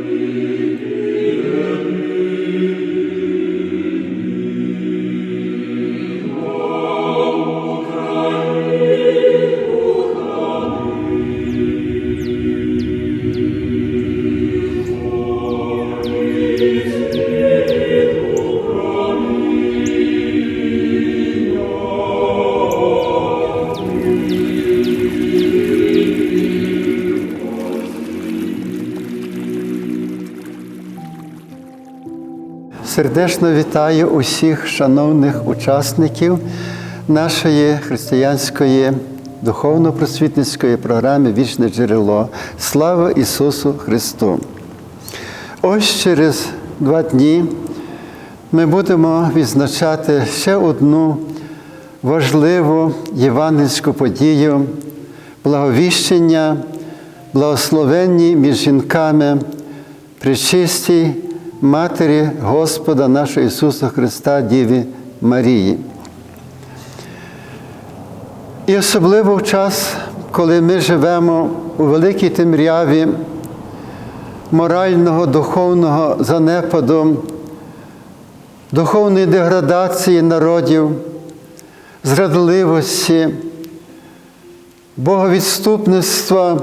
Amen. Сердечно вітаю усіх шановних учасників нашої християнської духовно-просвітницької програми Вічне джерело. Слава Ісусу Христу! Ось через два дні ми будемо відзначати ще одну важливу євангельську подію благовіщення, благословенні між жінками, причистій Матері Господа нашого Ісуса Христа, Діві Марії. І особливо в час, коли ми живемо у великій темряві морального, духовного занепаду, духовної деградації народів, зрадливості, боговідступництва,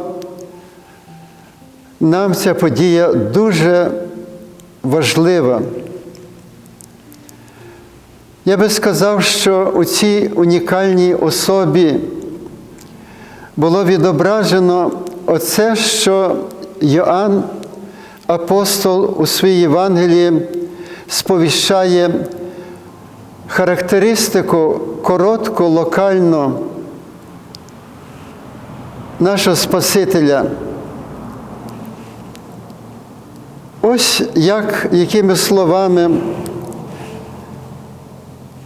нам ця подія дуже важлива. Я би сказав, що у цій унікальній особі було відображено оце, що Йоанн, апостол у своїй Євангелії, сповіщає характеристику коротку, локально нашого Спасителя. Ось як, якими словами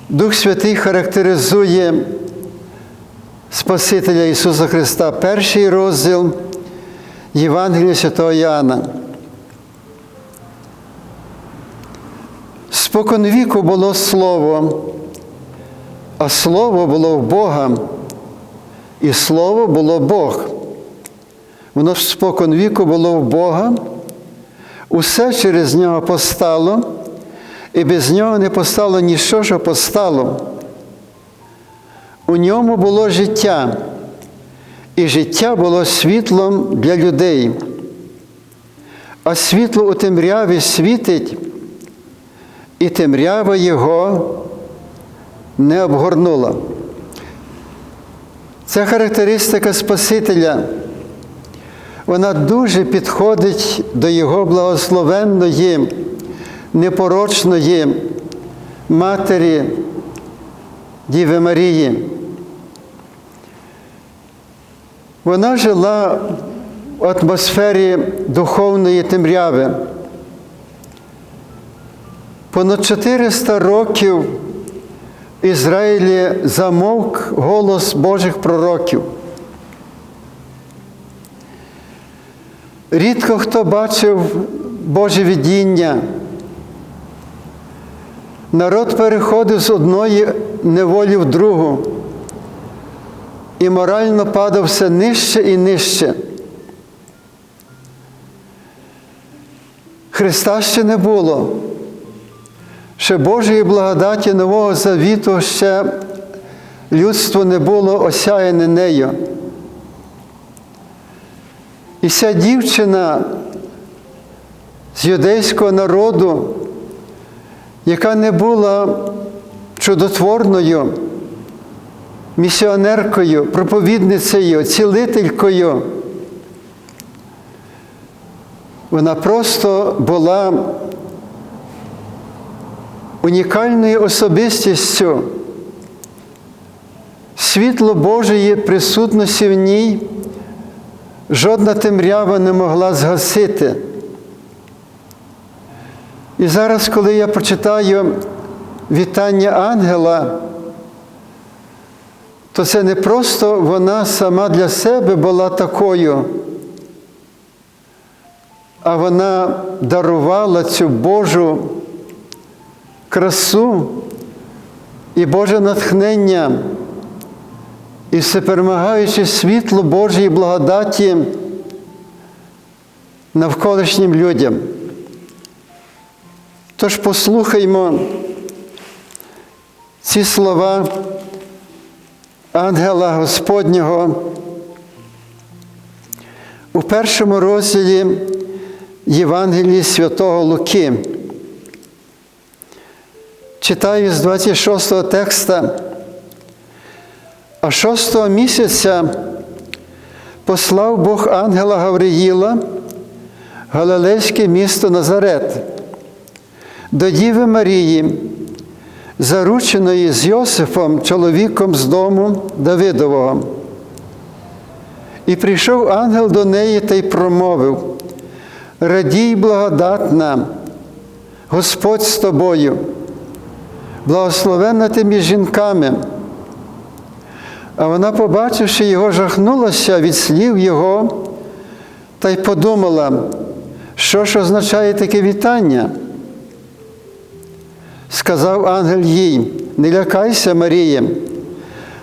Дух Святий характеризує Спасителя Ісуса Христа, перший розділ Євангелія Святого Іоанна. Спокон віку було Слово, а Слово було в Бога, і Слово було Бог. Воно спокон віку було в Бога. Усе через нього постало, і без нього не постало ніщо, що постало. У ньому було життя, і життя було світлом для людей. А світло у темряві світить, і темрява його не обгорнула. Ця характеристика Спасителя вона дуже підходить до Його благословенної, непорочної Матері Діви Марії. Вона жила в атмосфері духовної темряви. Понад 400 років в Ізраїлі замовк голос Божих пророків. Рідко хто бачив Боже видіння. Народ переходив з одної неволі в другу і морально падав все нижче і нижче. Христа ще не було. Ще Божої благодаті Нового Завіту ще людство не було осяяне нею. І ця дівчина з юдейського народу, яка не була чудотворною, місіонеркою, проповідницею, цілителькою, вона просто була унікальною особистістю, світло Божої присутності в ній жодна темрява не могла згасити. І зараз, коли я прочитаю вітання ангела, то це не просто вона сама для себе була такою, а вона дарувала цю Божу красу і Боже натхнення і всеперемагаючи світло Божої благодаті, навколишнім людям. Тож послухаймо ці слова ангела Господнього у першому розділі Євангелії святого Луки. Читаю з 26 текста. А шостого місяця послав Бог ангела Гавриїла, Галилейське місто Назарет, до Діви Марії, зарученої з Йосифом, чоловіком з дому Давидового. І прийшов ангел до неї та й промовив: Радій, благодатна, Господь з тобою, благословенна ти між жінками. А вона, побачивши його, жахнулася від слів його та й подумала, що ж означає таке вітання. Сказав ангел їй, не лякайся, Марія,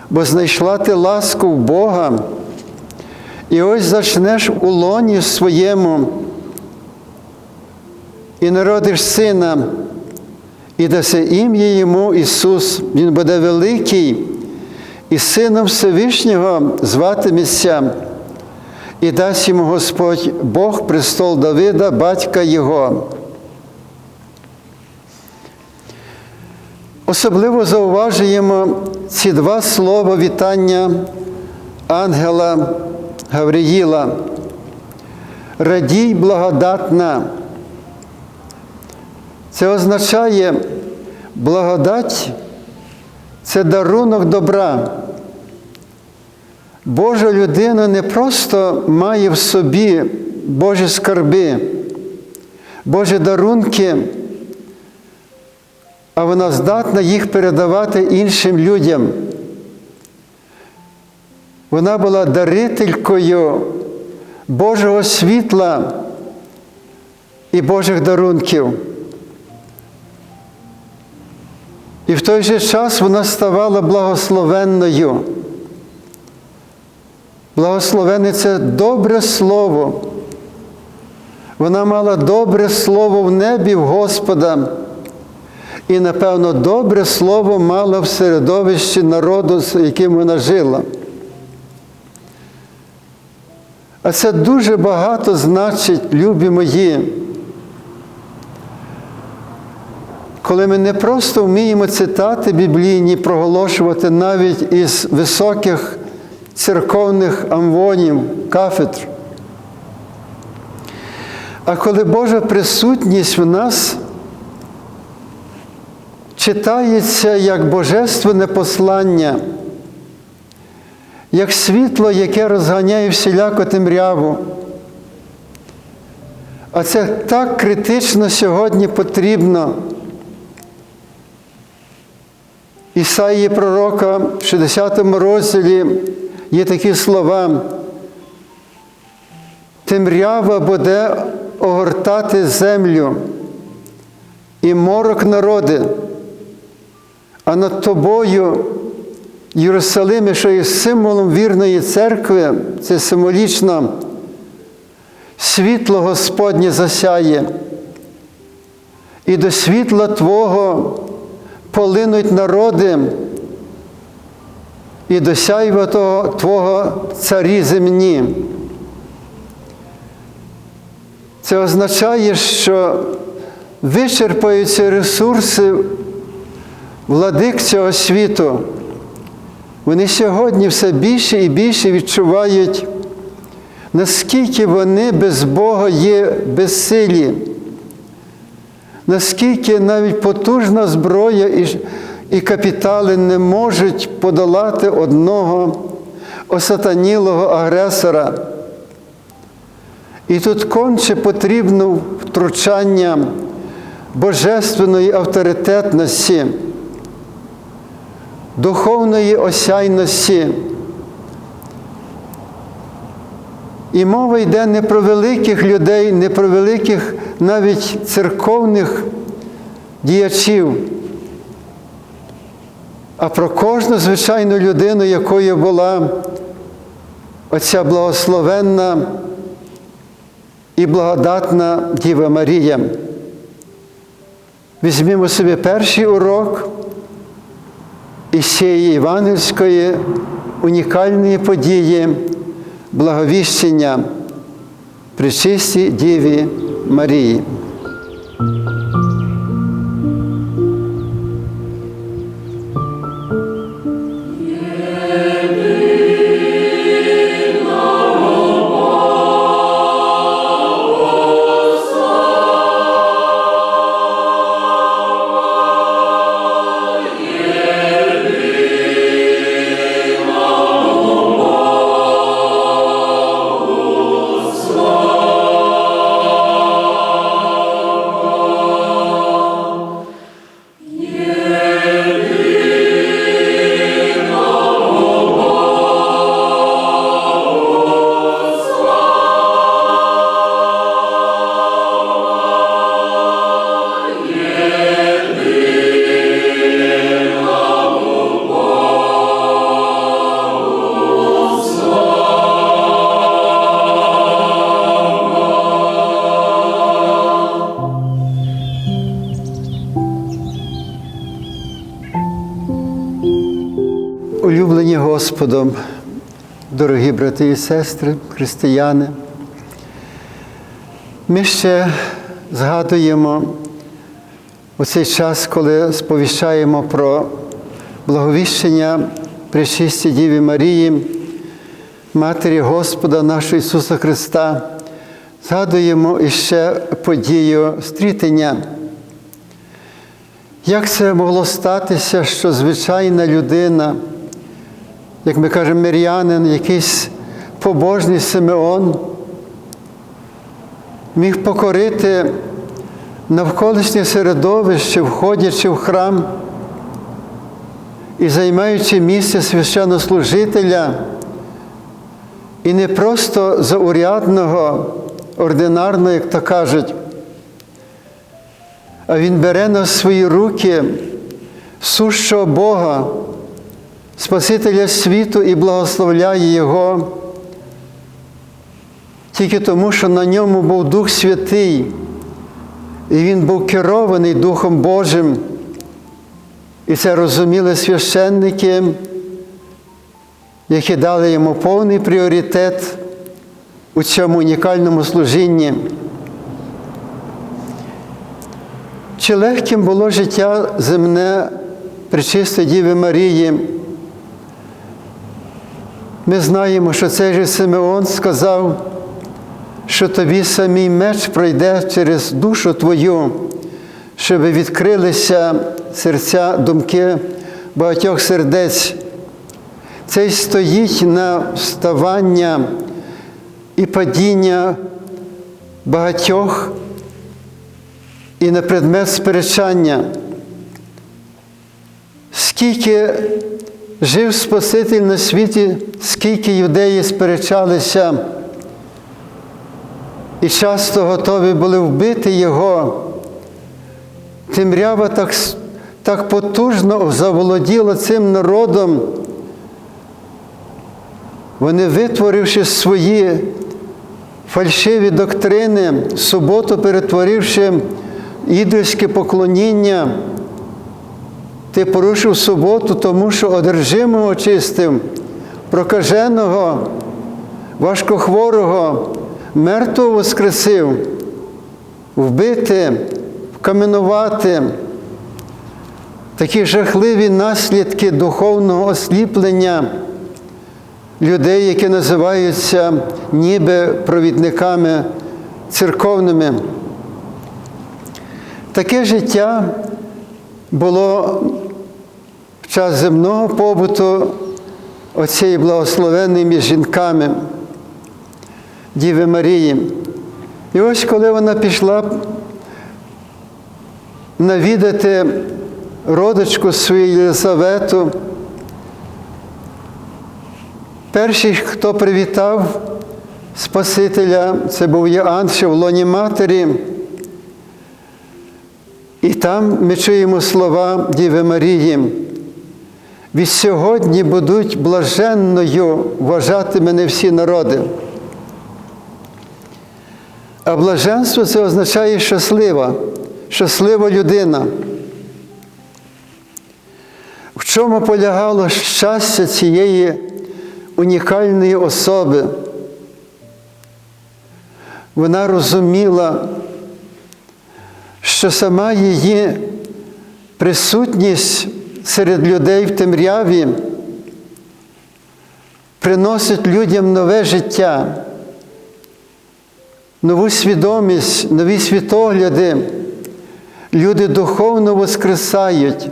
бо знайшла ти ласку в Бога, і ось зачнеш у лоні своєму і народиш сина, і даси ім'я йому Ісус, Він буде великий і Сином Всевишнього зватиметься, і дасть йому Господь Бог престол Давида, батька Його. Особливо зауважуємо ці два слова вітання ангела Гавриїла. Радій благодатна. Це означає благодать це дарунок добра. Божа людина не просто має в собі Божі скарби, Божі дарунки, а вона здатна їх передавати іншим людям. Вона була дарителькою Божого світла і Божих дарунків. І в той же час вона ставала благословенною. Благословенне це добре слово. Вона мала добре слово в небі в Господа. І, напевно, добре слово мала в середовищі народу, з яким вона жила. А це дуже багато значить, любі мої. Коли ми не просто вміємо цитати біблійні, проголошувати навіть із високих церковних амвонів, кафедр. А коли Божа присутність в нас читається як божественне послання, як світло, яке розганяє всіляко темряву. А це так критично сьогодні потрібно. Ісаї пророка в 60 розділі є такі слова. Темрява буде огортати землю і морок народи, а над тобою, Єрусалиме, що є символом вірної церкви, це символічно, світло Господнє засяє, і до світла Твого полинуть народи і досяйва того Твого царі земні. Це означає, що вичерпаються ресурси владик цього світу. Вони сьогодні все більше і більше відчувають, наскільки вони без Бога є безсилі наскільки навіть потужна зброя і, і капітали не можуть подолати одного осатанілого агресора. І тут конче потрібно втручання божественної авторитетності, духовної осяйності. І мова йде не про великих людей, не про великих навіть церковних діячів, а про кожну звичайну людину, якою була оця благословенна і благодатна Діва Марія. Візьмімо собі перший урок із цієї євангельської унікальної події благовіщення причистій Діві Марії. Господом, дорогі брати і сестри, християни, ми ще згадуємо у цей час, коли сповіщаємо про благовіщення Пречисті Діві Марії, Матері Господа нашого Ісуса Христа, згадуємо іще подію стрітення. Як це могло статися, що звичайна людина, як ми кажемо, мирянин, якийсь побожний Симеон, міг покорити навколишнє середовище, входячи в храм і займаючи місце священнослужителя, і не просто заурядного, ординарного, як то кажуть, а Він бере на свої руки сущого Бога, Спасителя світу і благословляє Його, тільки тому, що на ньому був Дух Святий, і він був керований Духом Божим. І це розуміли священники, які дали йому повний пріоритет у цьому унікальному служінні. Чи легким було життя земне Пречистої Діви Марії? Ми знаємо, що цей же Симеон сказав, що тобі самий меч пройде через душу твою, щоб відкрилися серця, думки багатьох сердець. Цей стоїть на вставання і падіння багатьох і на предмет сперечання. Скільки жив Спаситель на світі, скільки юдеї сперечалися, і часто готові були вбити його, темрява так, так потужно заволоділа цим народом. Вони, витворивши свої фальшиві доктрини, суботу перетворивши ідольське поклоніння, ти порушив суботу, тому що одержимого очистив, прокаженого, важкохворого, мертвого воскресив, вбити, вкаменувати. Такі жахливі наслідки духовного осліплення людей, які називаються ніби провідниками церковними. Таке життя було в час земного побуту оцієї благословенної між жінками Діви Марії. І ось коли вона пішла навідати родичку свою Єлизавету, перший, хто привітав Спасителя, це був Іоанн, що в лоні матері. І там ми чуємо слова Діви Марії. Від сьогодні будуть блаженною вважати мене всі народи. А блаженство це означає щаслива, щаслива людина. В чому полягало щастя цієї унікальної особи? Вона розуміла, що сама її присутність серед людей в темряві приносить людям нове життя, нову свідомість, нові світогляди. Люди духовно воскресають.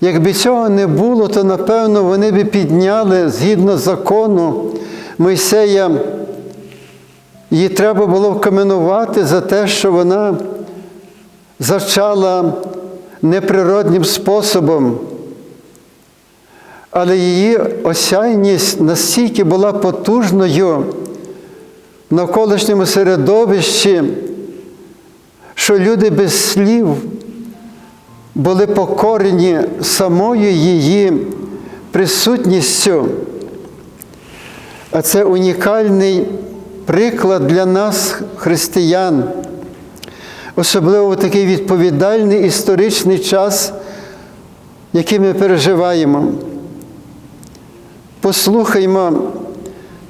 Якби цього не було, то напевно вони би підняли згідно закону Мойсея. Її треба було вкаменувати за те, що вона зачала неприродним способом. Але її осяйність настільки була потужною в навколишньому середовищі, що люди без слів були покорені самою її присутністю. А це унікальний приклад для нас, християн, особливо в такий відповідальний історичний час, який ми переживаємо. Послухаймо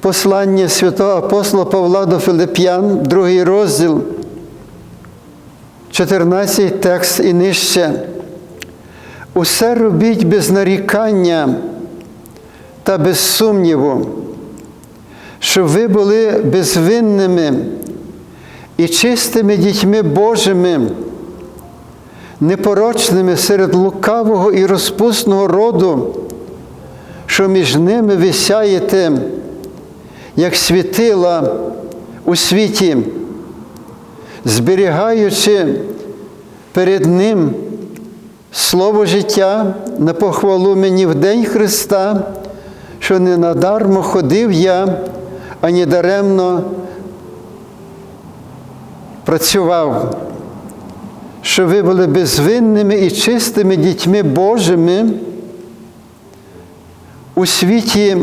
послання святого апостола Павла до Филип'ян, другий розділ, 14 текст і нижче. Усе робіть без нарікання та без сумніву, щоб ви були безвинними і чистими дітьми Божими, непорочними серед лукавого і розпусного роду, що між ними ви сяєте, як світила у світі, зберігаючи перед Ним слово життя на похвалу мені в день Христа, що не надармо ходив я, ані даремно працював, що ви були безвинними і чистими дітьми Божими у світі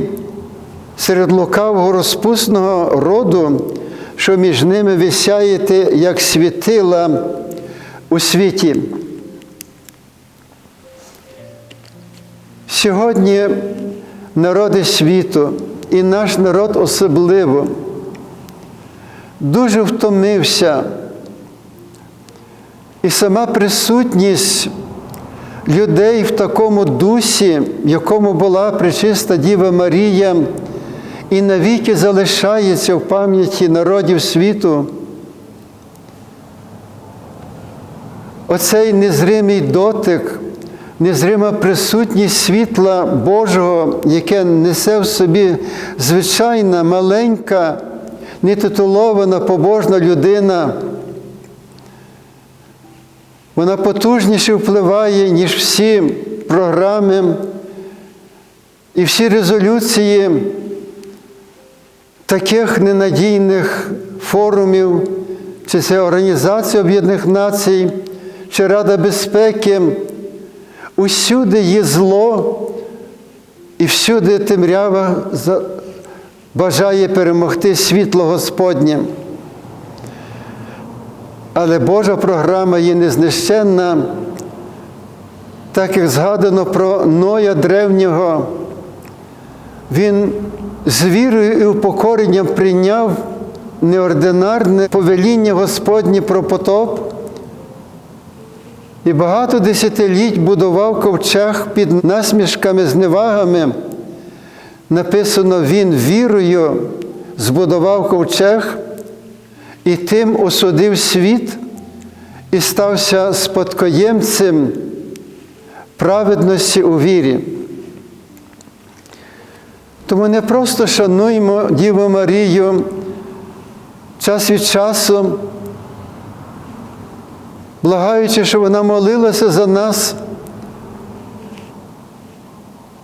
серед лукавого розпусного роду, що між ними ви сяєте, як світила у світі. Сьогодні народи світу і наш народ особливо дуже втомився, і сама присутність людей в такому дусі, в якому була пречиста Діва Марія, і навіки залишається в пам'яті народів світу. Оцей незримий дотик, незрима присутність світла Божого, яке несе в собі звичайна, маленька, нетитулована побожна людина. Вона потужніше впливає, ніж всі програми і всі резолюції таких ненадійних форумів, чи це Організація Об'єднаних Націй, чи Рада безпеки. Усюди є зло, і всюди темрява бажає перемогти світло Господнє. Але Божа програма є незнищенна, так як згадано про Ноя древнього. Він з вірою і упокоренням прийняв неординарне повеління Господнє про потоп і багато десятиліть будував ковчег під насмішками, зневагами. Написано, він вірою збудував ковчег і тим осудив світ і стався спадкоємцем праведності у вірі. Тому не просто шануємо Діву Марію час від часу, благаючи, щоб вона молилася за нас.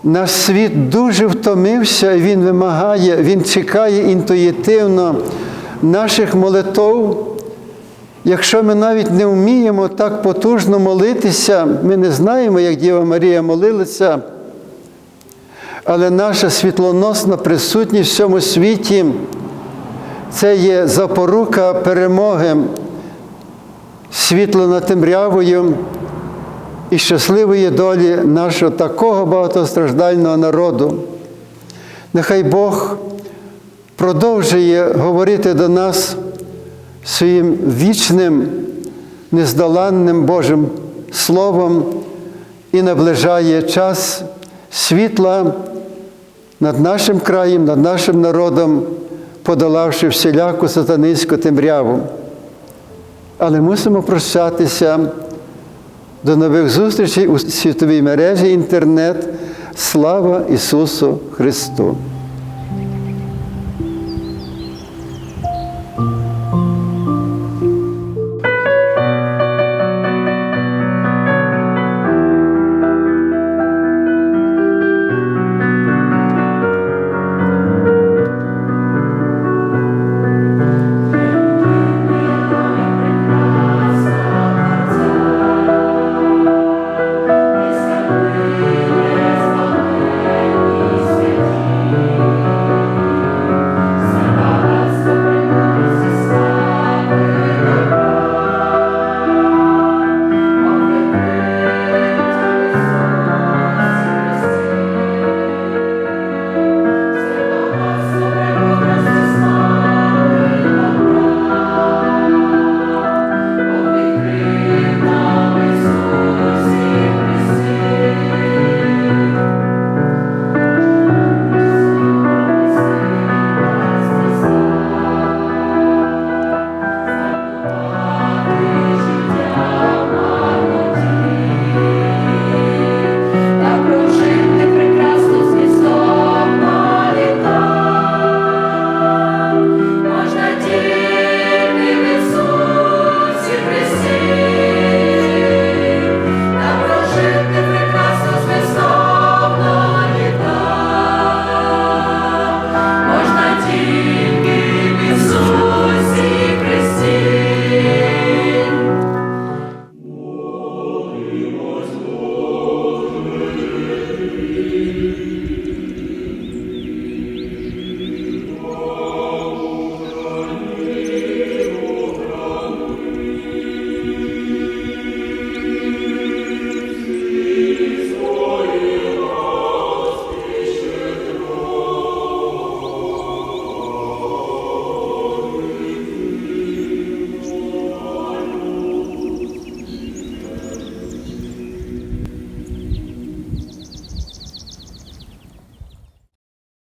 Наш світ дуже втомився, і він вимагає, він чекає інтуїтивно наших молитов. Якщо ми навіть не вміємо так потужно молитися, ми не знаємо, як Діва Марія молилася, але наша світлоносна присутність в цьому світі Це є запорука перемоги світло над темрявою і щасливої долі нашого такого багатостраждального народу. Нехай Бог продовжує говорити до нас своїм вічним, нездоланним Божим Словом і наближає час світла над нашим краєм, над нашим народом, подолавши всіляку сатанинську темряву. Але мусимо прощатися. До нових зустрічей у світовій мережі інтернет. Слава Ісусу Христу!